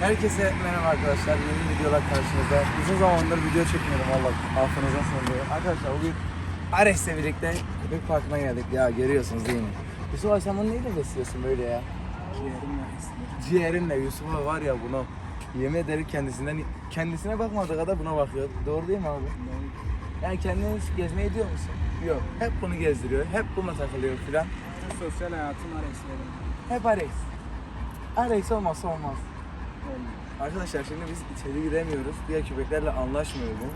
Herkese merhaba arkadaşlar. Yeni videolar karşınızda. Uzun zamandır video çekmiyorum valla. Affınıza sığınıyorum. Arkadaşlar bugün Ares'le birlikte köpek parkına geldik. Ya görüyorsunuz değil mi? Yusuf abi sen bunu neyle besliyorsun böyle ya? Ciğerinle Yusuf abi var ya bunu yemin ederim kendisinden kendisine bakmadığı kadar buna bakıyor. Doğru değil mi abi? Yani kendini hiç gezmeye gidiyor musun? Yok. Hep bunu gezdiriyor. Hep bununla takılıyor filan. Sosyal hayatım Ares'lerim. Hep Ares. Ares olmazsa olmaz. Arkadaşlar şimdi biz içeri giremiyoruz. Diğer köpeklerle anlaşmıyor bu.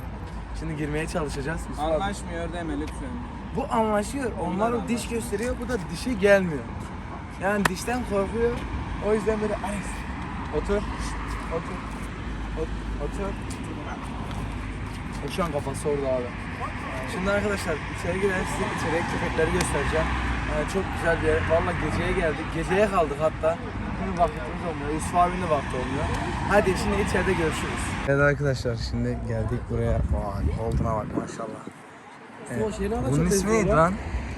Şimdi girmeye çalışacağız. Yusuf abi, Anlaşmıyor deme lütfen. Bu anlaşıyor. Onlar o diş gösteriyor. Bu da dişi gelmiyor. Yani dişten korkuyor. O yüzden böyle Ares. Otur. Otur. Ot- Otur. O şu an kafası orada abi. Şimdi arkadaşlar içeri girelim size içeriye köpekleri göstereceğim. Yani çok güzel bir yer. Valla geceye geldik. Geceye kaldık hatta. Şimdi vaktimiz olmuyor. De vakti olmuyor. Hadi şimdi içeride görüşürüz. Evet arkadaşlar şimdi geldik buraya. Vay olduğuna bak maşallah. De Bunun ismi neydi lan?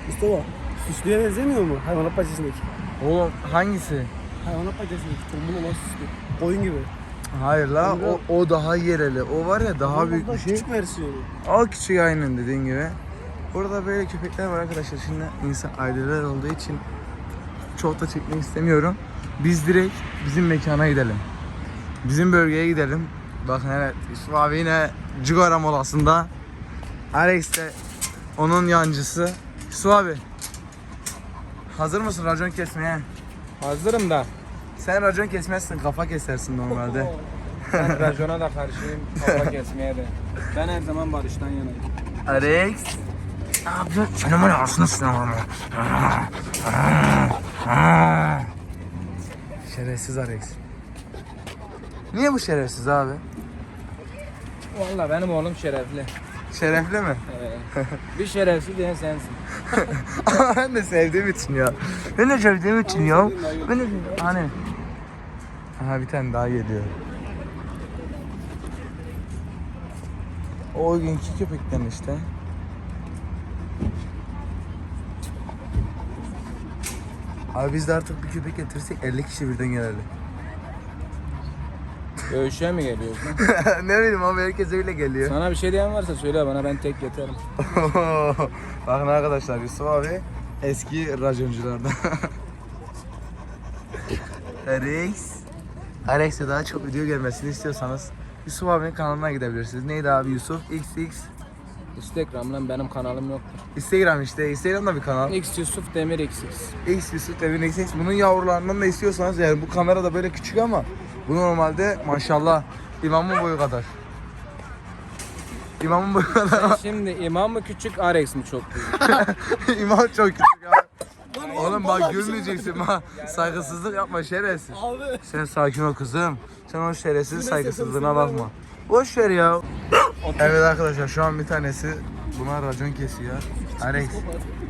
Mustafa. Süslüye benzemiyor mu? Hayvanat bahçesindeki. Oğlum hangisi? Hayvanat bahçesindeki tombul olan süslü. Koyun gibi. Hayır la o, o daha yereli. O var ya daha Bunun büyük da bir şey. Küçük versiyonu. Al küçük aynen dediğin gibi. Burada böyle köpekler var arkadaşlar. Şimdi insan aileler olduğu için çok da çekmek istemiyorum. Biz direkt bizim mekana gidelim. Bizim bölgeye gidelim. Bakın evet Yusuf abi yine Cigara molasında. Alex de onun yancısı. Yusuf abi. Hazır mısın racon kesmeye? Hazırım da. Sen racon kesmezsin kafa kesersin normalde. Ben racona da karşıyım. Kafa kesmeye de. Ben her zaman barıştan yanayım. Alex. Var ya aslında sinema Şerefsiz Alex. Niye bu şerefsiz abi? Valla benim oğlum şerefli. Şerefli mi? Ee, bir şerefsiz diyen sensin. ben de sevdiğim için ya. Ben de sevdiğim için ya. Ben de hani. Aha bir tane daha geliyor. O günkü köpekten işte. Abi biz de artık bir köpek getirsek 50 kişi birden gelirdi. Dövüşe mi geliyorsun? ne bileyim abi herkes öyle geliyor. Sana bir şey diyen varsa söyle bana ben tek yeterim. Bakın arkadaşlar Yusuf abi eski raconculardan. Alex. Alex'e daha çok video gelmesini istiyorsanız Yusuf abinin kanalına gidebilirsiniz. Neydi abi Yusuf? XX. Instagram'dan benim kanalım yoktur. Instagram işte. Instagram'da bir kanal. X Yusuf Demir XX. X Yusuf Devin XX. Bunun yavrularından da istiyorsanız yani bu kamerada böyle küçük ama bu normalde maşallah imamın boyu kadar. İmamın boyu kadar. Şimdi imam mı küçük Arex mi çok büyük? İmam çok küçük abi. Oğlum bak gülmeyeceksin ha. Saygısızlık yapma şerefsiz. Abi. Sen sakin ol kızım. Sen o şerefsiz saygısızlığına bakma. Boş ver ya. Evet arkadaşlar şu an bir tanesi buna racon kesiyor. Alex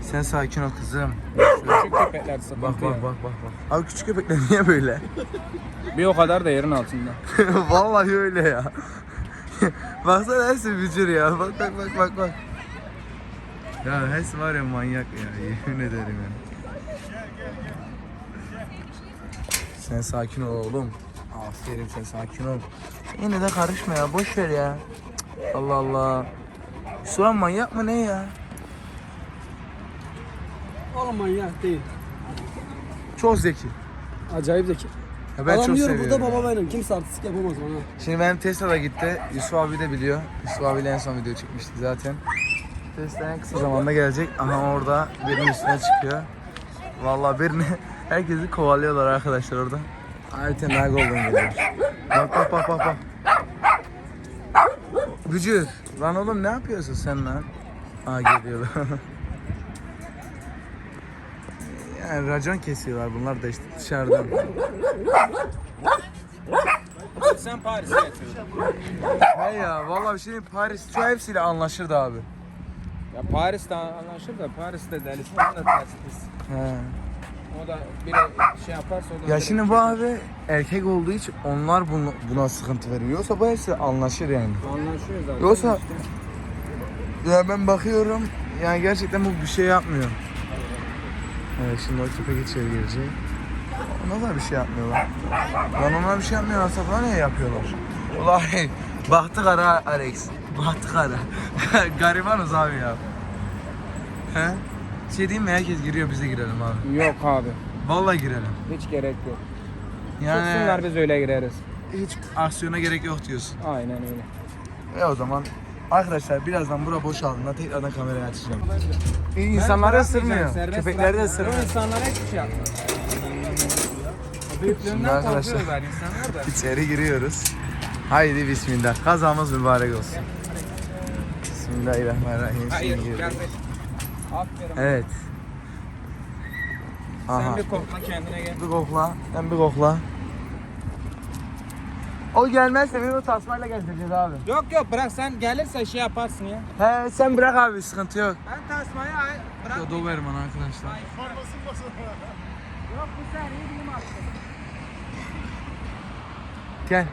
sen sakin ol kızım. Küçük köpekler sıkıntı Bak bak bak bak bak. Abi küçük köpekler niye böyle? Bir o kadar da yerin altında. Vallahi öyle ya. Baksana hepsi bücür ya. Bak bak bak bak bak. Ya hepsi var ya manyak ya. Yemin ederim ya. Sen sakin ol oğlum. Aferin sen sakin ol. Yine de karışma ya. Boş ver ya. Allah Allah. Şu an manyak mı ne ya? Oğlum manyak değil. Çok zeki. Acayip zeki. Ya ben Adam çok seviyorum. burada baba benim. Kimse artistik yapamaz bana. Şimdi benim Tesla'da gitti. Yusuf abi de biliyor. Yusuf abiyle en son video çekmiştik zaten. Tesla en kısa zamanda gelecek. Aha orada birinin üstüne çıkıyor. Vallahi birini herkesi kovalıyorlar arkadaşlar orada. Daha golden geliyor. Bak bak bak bak bak. Bücür. Lan oğlum ne yapıyorsun sen lan? Aa geliyorlar. yani racon kesiyorlar bunlar da işte dışarıdan. Sen Paris'e yatıyorsun. He ya vallahi bir şey Paris şu hepsiyle anlaşırdı abi. Ya Paris'te anlaşır da Paris'te delisi onun da. He. O da bir şey yaparsa o da Ya şimdi bu abi erkek olduğu için onlar bunu, buna sıkıntı veriyor. Yoksa bu hepsi anlaşır yani. Anlaşıyor zaten. Yoksa-. Ya ben bakıyorum yani gerçekten bu bir şey yapmıyor. Evet şimdi o köpek içeri girecek. Da bir şey yapmıyorlar. Lan ona bir şey yapmıyorlarsa buna ne yapıyorlar? Ulan bahtı kara Alex. Bahtı kara. Garibanız abi ya. He? Şey diyeyim mi herkes giriyor biz de girelim abi. Yok abi. Vallahi girelim. Hiç gerek yok. Yani Çıksınlar biz öyle gireriz. hiç aksiyona gerek yok diyorsun. Aynen öyle. E o zaman arkadaşlar birazdan bura boşaldığında tekrardan kamerayı açacağım. İnsanları ısırmıyor. Köpekleri de ısırmıyor. İnsanlara hiçbir şey yapmıyor. Şimdi Büyüklüğünden arkadaşlar- korkuyorlar insanlar da. İçeri giriyoruz. Haydi bismillah. Kazamız mübarek olsun. Bismillahirrahmanirrahim. Şimdi girdik. be. Aferin. Evet. Aha. Sen bir kokla kendine gel. Bir kokla. Sen bir kokla. O gelmezse biz o tasmayla gezdireceğiz abi. Yok yok bırak sen gelirse şey yaparsın ya. He sen bırak abi sıkıntı yok. Ben tasmayı ay- bırak. Ya Doberman arkadaşlar. Yok bu sen iyi diyeyim artık. Gel.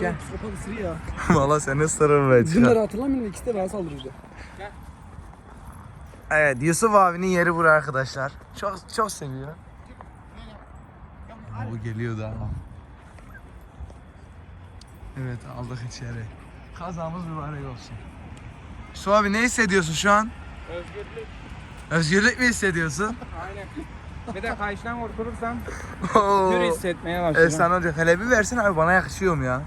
Gel. Psikopat ısırıyor ya. Valla seni ısırır be. Dünleri hatırlamıyorum ikisi de bana saldırıyordu. Evet Yusuf abinin yeri bura arkadaşlar. Çok çok seviyor. Bu geliyor daha. Evet aldık içeri. Kazamız mübarek olsun. Yusuf abi ne hissediyorsun şu an? Özgürlük. Özgürlük mü hissediyorsun? Aynen. Bir de kayıştan kurtulursam Oo. hür hissetmeye başlarım. Efsane olacak. Hele bir versin abi bana yakışıyor mu ya?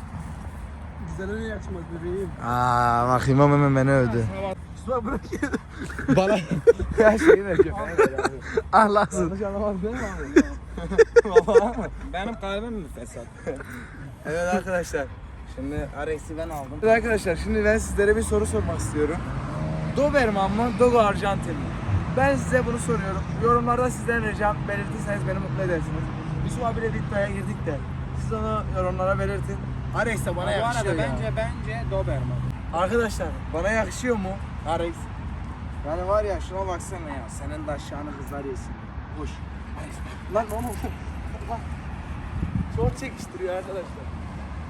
Güzel öyle yakışmaz bebeğim. Aa bakayım ama hemen beni övdü. Bak bırak ya. Bana ya şeyi ver köpeğe ver abi. Ahlaksız. Yanlış anlamaz değil mi abi? Benim kalbim mi fesat? Evet arkadaşlar. Şimdi Ares'i ben aldım. Evet arkadaşlar şimdi ben sizlere bir soru sormak istiyorum. Doberman mı, Dogo Arjantin mi? Ben size bunu soruyorum. Yorumlarda sizden ricam belirtirseniz beni mutlu edersiniz. Yusuf abiyle bir iddiaya girdik de siz onu yorumlara belirtin. Arex de bana Bu yakışıyor ya. bence bence Doberman. Arkadaşlar bana yakışıyor mu Arex? Yani var ya şuna baksana ya. Senin de aşağını kızlar yesin. Hoş. Lan oğlum. Lan. Çok çekiştiriyor arkadaşlar.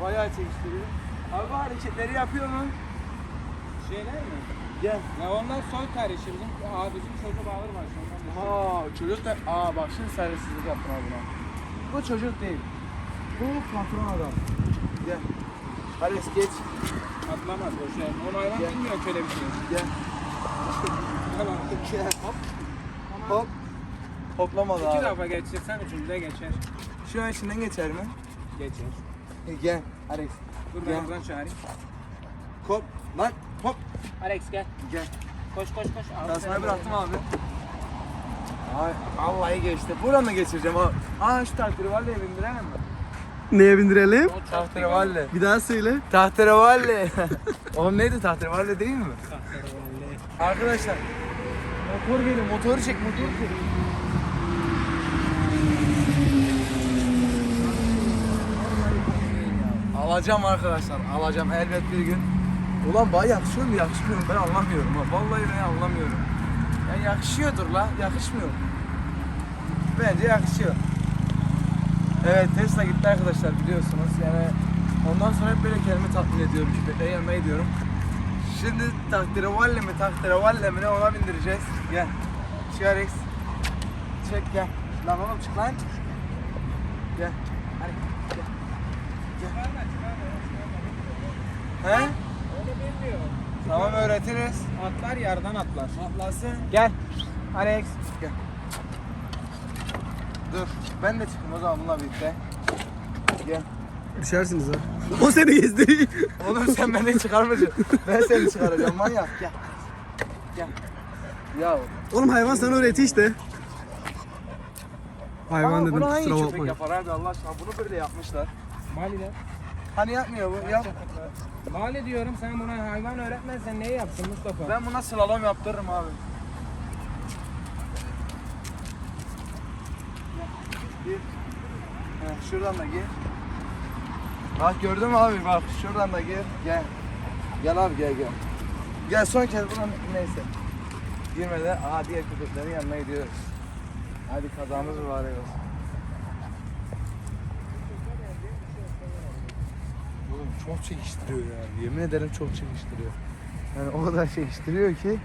Bayağı çekiştiriyor. Abi bu hareketleri yapıyor mu? Şeyler mi? Gel. Ya onlar soy kardeşi bizim, aa, bizim çocuk ağır var. Aa çocuk da aa bak şimdi saygısızlık yaptın abi buna. Bu çocuk değil. Bu patron adam. Gel. Alex geç. Atlamaz o şey. O hayvan Gel. bilmiyor şöyle bir şey. Gel. Tamam. Gel. Hop. Hop. Hoplamadı İki abi. defa geçirsen üçüncüde geçer. Şu an içinden geçer mi? Geçer. E, gel. Alex. Dur Gel. ben buradan çağırayım. Hop. Lan. Hop. Alex gel. Gel. Koş koş koş. Al Tasmayı bıraktım abi. Ay vallahi geçti. Buranı mı geçireceğim abi? Aa şu tahterevalliye bindirelim mi? Neye bindirelim? Tahterevalli. Bir daha söyle. Tahterevalli. Oğlum neydi tahterevalli değil mi? Arkadaşlar. Motor geliyor. Motoru çek. Motoru çek. Alacağım arkadaşlar. Alacağım elbet bir gün. Ulan bana yakışıyor mu yakışmıyor mu ben anlamıyorum ha. Vallahi ben anlamıyorum. Ya yakışıyordur la yakışmıyor. Bence yakışıyor. Evet Tesla gitti arkadaşlar biliyorsunuz yani ondan sonra hep böyle kendimi tatmin ediyorum köpekleri yanına gidiyorum. Şimdi tahterevalle mi tahterevalle mi ne ona bindireceğiz. Gel. Şiarex. Çek gel. Lan oğlum çık lan. Gel. Hadi gel. Gel. He? Öyle bilmiyor. Tamam öğretiriz. Atlar yerden atlar. Atlasın. Gel. Alex. Dur. Ben de çıkayım o zaman bununla birlikte. Gel. Düşersiniz ha. O seni gezdiriyor. Oğlum sen beni çıkarmayacaksın. Ben seni çıkaracağım manyak. Gel. Gel. Ya. Oğlum hayvan sana öğretiyor işte. Hayvan Ama dedim bunu hangi kusura köpek bakmayın. yapar abi Allah aşkına? Bunu böyle yapmışlar. Mali'de. Hani yapmıyor bu? Yap. Mali diyorum sen buna hayvan öğretmezsen neyi yapsın Mustafa? Ben buna slalom yaptırırım abi. Gir. Heh, şuradan da gir. Bak gördün mü abi bak şuradan da gir. Gel. Gel abi gel gel. Gel son kez buradan neyse. Girmeden aa diğer köpeklerin yanına gidiyoruz. Hadi kazamız mübarek olsun. Oğlum çok çekiştiriyor ya. Yemin ederim çok çekiştiriyor. Yani o kadar çekiştiriyor ki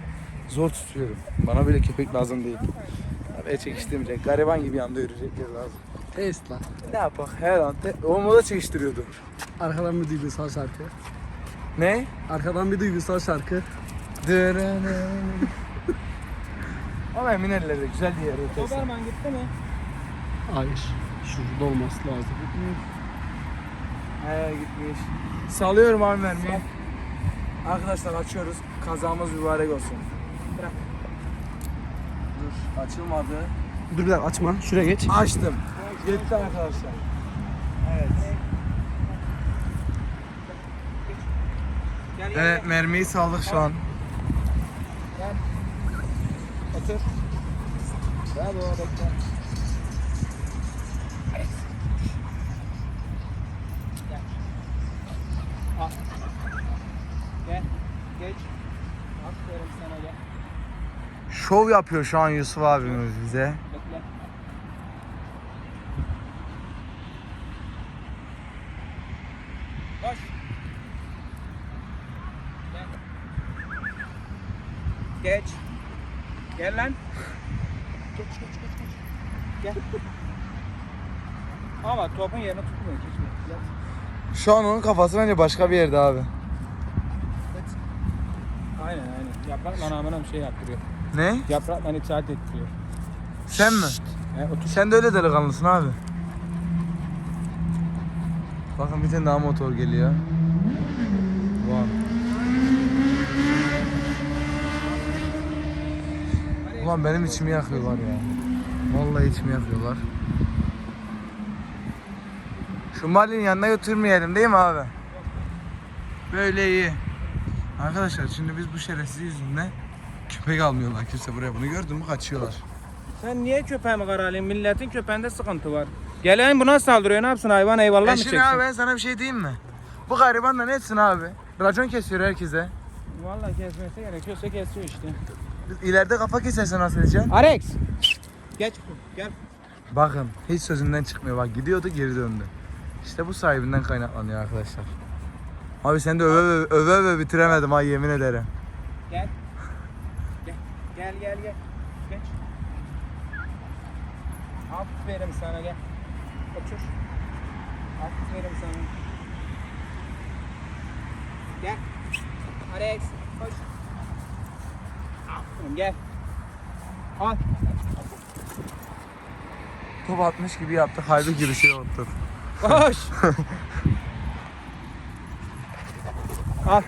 zor tutuyorum. Bana böyle köpek lazım değil. Abi çekiştirmeyecek. Gariban gibi yanında yürüyecekler lazım. Est lan. Ne yapak her an. te- O moda çekiştiriyordu. Arkadan bir duygusal şarkı. Ne? Arkadan bir duygusal şarkı. Ama emin ellerde güzel bir yer ötesi. Doberman gitti mi? Hayır. Şurada olması lazım. He gitmiş. Salıyorum abi mermiyi. Arkadaşlar açıyoruz. Kazamız mübarek olsun. Bırak. Dur açılmadı. Dur bir dakika açma. Şuraya geç. Açtım. Gitti arkadaşlar. Evet. Evet mermiyi saldık şu an. Gel. Otur. Bravo bekle. Gel. Al. Gel. Geç. Aferin sana gel. Şov yapıyor şu an Yusuf abimiz bize. Bekle. Koş. Gel. Geç. Gel lan. Geç geç geç geç. Gel. Ama topun yerini tutmuyor keşke. Gel. Şu an onun kafası bence başka bir yerde abi. Aynen aynen. Yaprakla namına bir şey yaptırıyor. Ne? Yaprakla itaat ettiriyor. Sen mi? He otur. Sen de öyle delikanlısın abi. Bakın bir tane daha motor geliyor. Vay. Ulan benim içimi yakıyorlar ya. Vallahi içimi yakıyorlar. Şu Mali'nin yanına götürmeyelim değil mi abi? Böyle iyi. Arkadaşlar şimdi biz bu şerefsiz yüzünden köpek almıyorlar kimse buraya bunu gördün mü kaçıyorlar. Sen niye köpeğimi karalıyorsun? Milletin köpeğinde sıkıntı var. Gelen buna saldırıyor. Ne yapsın hayvan eyvallah mı çeksin? abi ben sana bir şey diyeyim mi? Bu gariban da ne etsin abi? Racon kesiyor herkese. Vallahi kesmesi gerekiyorsa kesiyor işte. İleride kafa keserse nasıl edeceksin? Alex. Geç. Gel. Bakın hiç sözünden çıkmıyor. Bak gidiyordu geri döndü. İşte bu sahibinden kaynaklanıyor arkadaşlar. Abi sen de öve öve, öve, öve bitiremedim ha yemin ederim. Gel. Gel. Gel gel gel. Geç. Aferin sana gel. Otur. Aferin sana. Gel. Alex. Koş. Aferin gel. Al. Top atmış gibi yaptık. Halbuki bir şey yoktu. Koş. Al.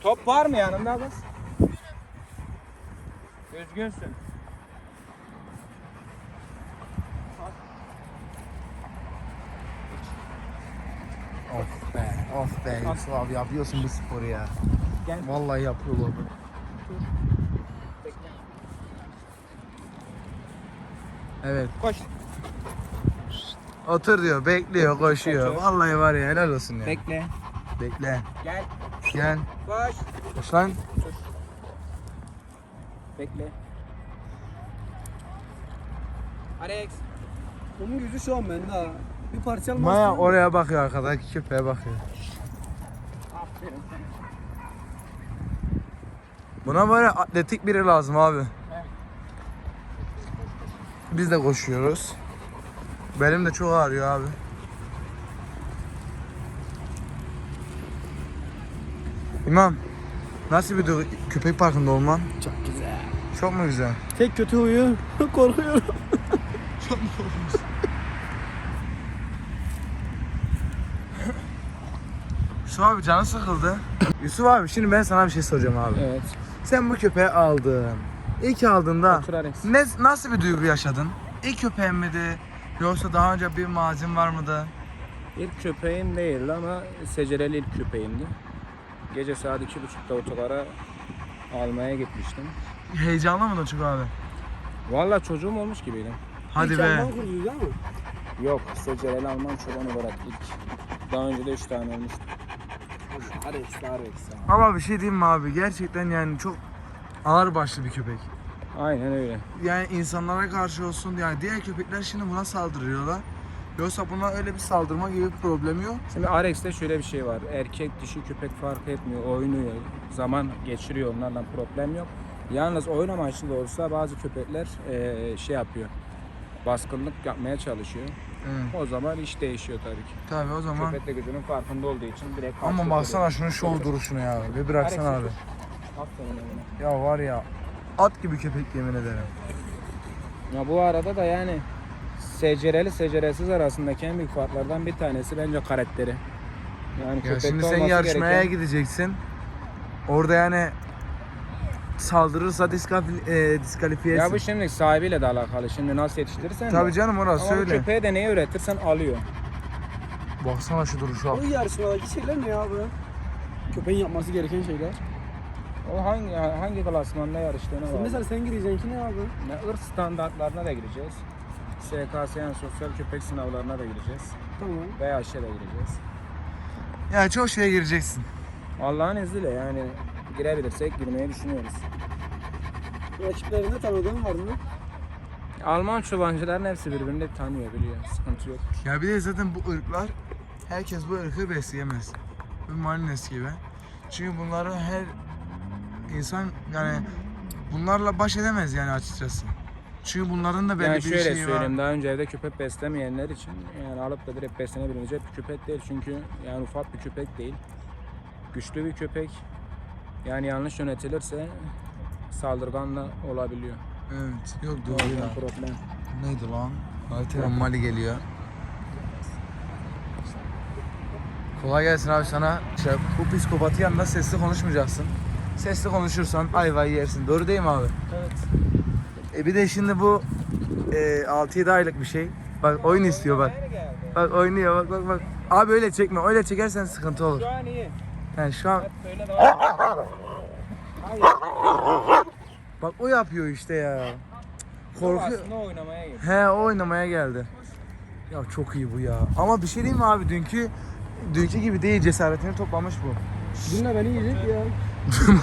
Top var mı yanında kız? Üzgünsün. Of be, Yusuf abi yapıyorsun bu sporu ya. Gel. Vallahi yapıyor bu. Bekle. Evet. Koş. Otur diyor, bekliyor, koşuyor. Koşuyor. Vallahi var ya helal olsun ya. Bekle. Bekle. Gel. Gel. Koş. Koş lan. Bekle. Alex. Onun yüzü şu an bende ha. Bir parça almaz. Maya oraya bakıyor arkadaki köpeğe bakıyor. Buna böyle atletik biri lazım abi. Biz de koşuyoruz. Benim de çok ağrıyor abi. İmam, nasıl bir duygu köpek parkında olman? Çok güzel. Çok mu güzel? Tek kötü huyu korkuyorum. Yusuf abi canı sıkıldı. Yusuf abi şimdi ben sana bir şey soracağım abi. Evet. Sen bu köpeği aldın. İlk aldığında Otur Alex. ne, nasıl bir duygu yaşadın? İlk köpeğin miydi? Yoksa daha önce bir mazin var mıydı? İlk köpeğim değildi ama secereli ilk köpeğimdi. Gece saat iki buçukta otogara almaya gitmiştim. Heyecanlı mıydın çok abi? Vallahi çocuğum olmuş gibiydim. Hadi İlk be. Alman kurduyu değil mi? Yok, secereli Alman çoban olarak ilk. Daha önce de üç tane olmuştu. Alex, Alex. Ama bir şey diyeyim mi abi? Gerçekten yani çok ağır başlı bir köpek. Aynen öyle. Yani insanlara karşı olsun yani diğer köpekler şimdi buna saldırıyorlar. Yoksa buna öyle bir saldırma gibi bir problemi yok. Şimdi Arex'te şöyle bir şey var. Erkek dişi köpek fark etmiyor. Oynuyor. Zaman geçiriyor. Onlarla problem yok. Yalnız oyun amaçlı da olsa bazı köpekler eee, şey yapıyor. Baskınlık yapmaya çalışıyor. Evet. O zaman iş değişiyor tabii ki. Tabii o zaman. Köpek de gücünün farkında olduğu için direkt Ama baksana şunun şov duruşuna ya. Bir bıraksana abi. Ya var ya at gibi köpek yemin ederim. Ya bu arada da yani secereli seceresiz arasındaki en büyük farklardan bir tanesi bence karakteri. Yani Ya şimdi sen yarışmaya gereken- gideceksin. Orada yani saldırırsa diskalifi, e, diskalifiyesin. Ya bu şimdi sahibiyle de alakalı. Şimdi nasıl yetiştirirsen Tabii de. canım orası Ama bu öyle. köpeğe de neyi öğretirsen alıyor. Baksana şu duruşa. O yarışmadaki şeyler ne ya bu? Köpeğin yapması gereken şeyler. O hangi hangi klasmanda yarıştığına bağlı. mesela sen gireceksin ki ne abi? Ne ırk standartlarına da gireceğiz. SKS yani sosyal köpek sınavlarına da gireceğiz. Tamam. VH'e de gireceğiz. Ya çok şeye gireceksin. Allah'ın izniyle yani girebilirsek girmeyi düşünüyoruz. Rakiplerinde tanıdığın var mı? Alman çobancıların hepsi birbirini tanıyor biliyor. Sıkıntı yok. Ya bir de zaten bu ırklar herkes bu ırkı besleyemez. Bu Marines gibi. Çünkü bunları her insan yani bunlarla baş edemez yani açıkçası. Çünkü bunların da belli yani bir şöyle şeyi söyleyeyim var. daha önce evde köpek beslemeyenler için yani alıp da direkt beslenebilecek bir köpek değil. Çünkü yani ufak bir köpek değil. Güçlü bir köpek. Yani yanlış yönetilirse saldırgan da olabiliyor. Evet. Yok doğru ya. problem. Neydi lan? Alter Mali geliyor. Kolay gelsin abi sana. Şey, bu psikopatı yanında sesli konuşmayacaksın. Sesli konuşursan ayvayı yersin. Doğru değil mi abi? Evet. E bir de şimdi bu e, 6-7 aylık bir şey. Bak oyun istiyor bak. Bak oynuyor bak bak bak. Abi öyle çekme. Öyle çekersen sıkıntı olur. Şu an iyi. Yani şu an Hep böyle devam. Hayır. bak o yapıyor işte ya. Korkuyor. Aslında oynamaya gir. He o oynamaya geldi. Ya çok iyi bu ya. Ama bir şey diyeyim mi abi dünkü dünkü gibi değil cesaretini toplamış bu. Dün de beni yiyecek ya.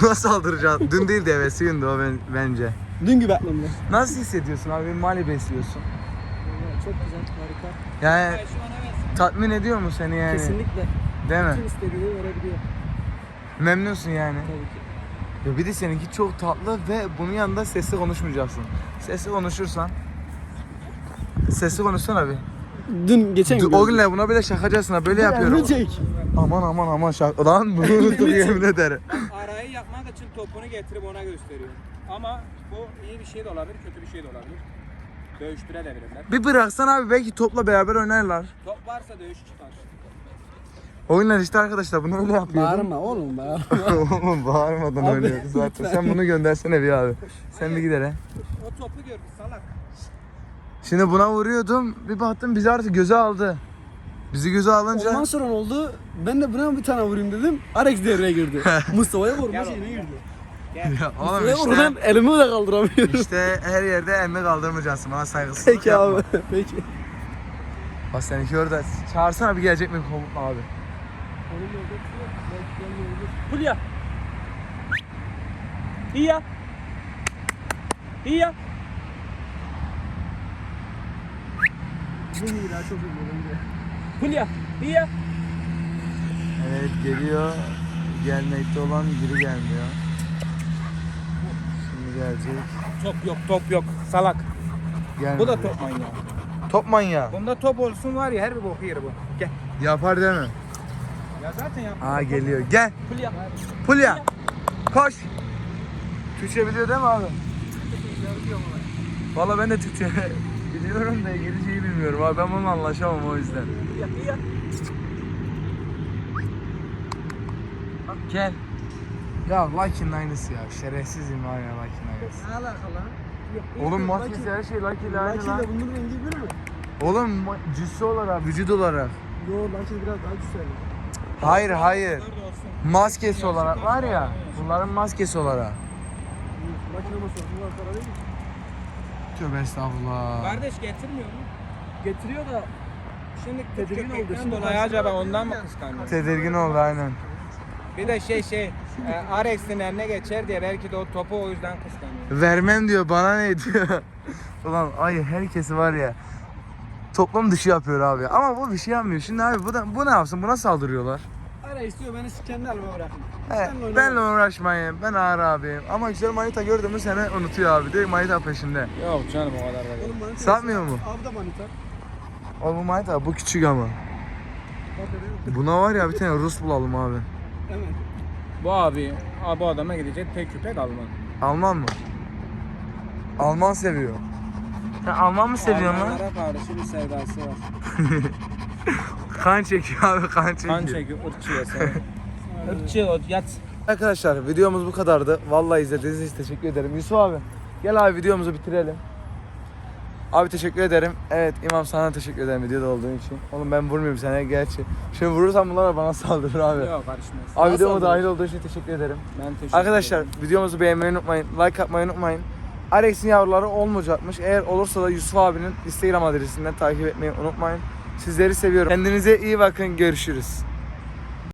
Buna saldıracağız. Dün değil de evvelsi gündü o ben, bence. Dün gibi aklımda. Nasıl hissediyorsun abi? Mali besliyorsun. Çok güzel, harika. Yani Şu an evet. tatmin ediyor mu seni yani? Kesinlikle. Değil mi? Kim istediğini verebiliyor. Memnunsun yani. Tabii ki. Ya bir de seninki çok tatlı ve bunun yanında sesli konuşmayacaksın. Sesli konuşursan Sesli konuşsana abi. Dün geçen gün. O günle buna bile şakacasın ha böyle yapıyorum. çek. Aman aman aman şaka. Lan bunu unuttum yemin ederim. Arayı yapmak için topunu getirip ona gösteriyor. Ama bu iyi bir şey de olabilir, kötü bir şey de olabilir. Dövüştürebilirler. Bir bıraksan abi belki topla beraber oynarlar. Top varsa dövüş çıkar. Oyunlar işte arkadaşlar bunu öyle yapıyordum. Bağırma oğlum bağırma. Oğlum bağırmadan Abi, oynuyoruz zaten. Sen bunu göndersene bir abi. Sen bir gider he. O topu gördü salak. Şimdi buna vuruyordum. Bir baktım bizi artık göze aldı. Bizi göze alınca Ondan sonra oldu? Ben de buna bir tane vurayım dedim. Alex devreye girdi. Mustafa'ya vurma şeyine girdi. ya oğlum işte vurmadan elimi de kaldıramıyorum. işte her yerde elini kaldırmayacaksın. Bana saygısızlık Peki yapma. abi. Peki. Bak seninki orada. Çağırsana bir gelecek mi abi? Hulya. İya. İya. Bu iyi daha çok iyi bence. Hulya. İya. Evet geliyor. Gelmekte olan biri gelmiyor. Şimdi gelecek. Top yok, top yok. Salak. Gelmedi. Bu da top manyağı. Top manyağı. Bunda top olsun var ya her bir boku yeri bu. Gel. Yapar değil mi? Ya zaten yap. Aa geliyor. Gel. Hulya. Fulya. Koş. Türkçe biliyor değil mi abi? Valla ben de Türkçe biliyorum da İngilizceyi bilmiyorum abi. Ben bununla anlaşamam o yüzden. Gel. Ya Lucky'nin aynısı ya. Şerefsizim var ya Lucky'nin aynısı. Ne alakalı lan? Oğlum maskesi her şey Lucky ile aynı lan. ile bunun rengi bir mi? Oğlum ma- cüssü olarak, vücut olarak. Yo Lucky biraz daha güzel. Hayır hayır. Maskesi olarak var ya. Bunların maskesi olarak. Tövbe estağfurullah. Kardeş getirmiyor mu? Getiriyor da Şimdi Tedirgin oldu. Şimdi dolayı acaba ondan mı kıskanıyor? Tedirgin oldu aynen. Bir de şey şey, e, Arex'in eline geçer diye belki de o topu o yüzden kıskanıyor. Vermem diyor bana ne diyor. Ulan ay herkesi var ya. Toplum dışı yapıyor abi. Ama bu bir şey yapmıyor. Şimdi abi bu da bu ne yapsın? Buna saldırıyorlar. Ara istiyor beni kendi halime bırakın. He, Benle benle uğraşmayın. Ben ağır abiyim. Ama güzel manita gördü mü seni unutuyor abi. Direkt manita peşinde. Yok canım o kadar da değil. Oğlum manita Satmıyor mu? Abi de manita. Oğlum bu manita bu küçük ama. Buna var ya bir tane Rus bulalım abi. Evet. Bu abi, abi bu adama gidecek tek köpek Alman. Alman mı? Alman seviyor. Sen Alman mı seviyorsun lan? Almanlara karşı bir sevdası var. Kan çekiyor abi kan çekiyor. Kan çekiyor, ırkçı ya sen. Irkçı, o- yat. Arkadaşlar videomuz bu kadardı. Vallahi izlediğiniz için teşekkür ederim. Yusuf abi gel abi videomuzu bitirelim. Abi teşekkür ederim. Evet İmam sana teşekkür ederim videoda olduğun için. Oğlum ben vurmuyorum sana gerçi. Şimdi vurursam bunlar bana saldırır abi. Yok karışmaz. Abi videoma saldırır? dahil olduğu için teşekkür ederim. Ben teşekkür Arkadaşlar ederim. videomuzu beğenmeyi unutmayın. Like atmayı unutmayın. Alex'in yavruları olmayacakmış. Eğer olursa da Yusuf abinin Instagram adresinden takip etmeyi unutmayın. Sizleri seviyorum. Kendinize iyi bakın. Görüşürüz.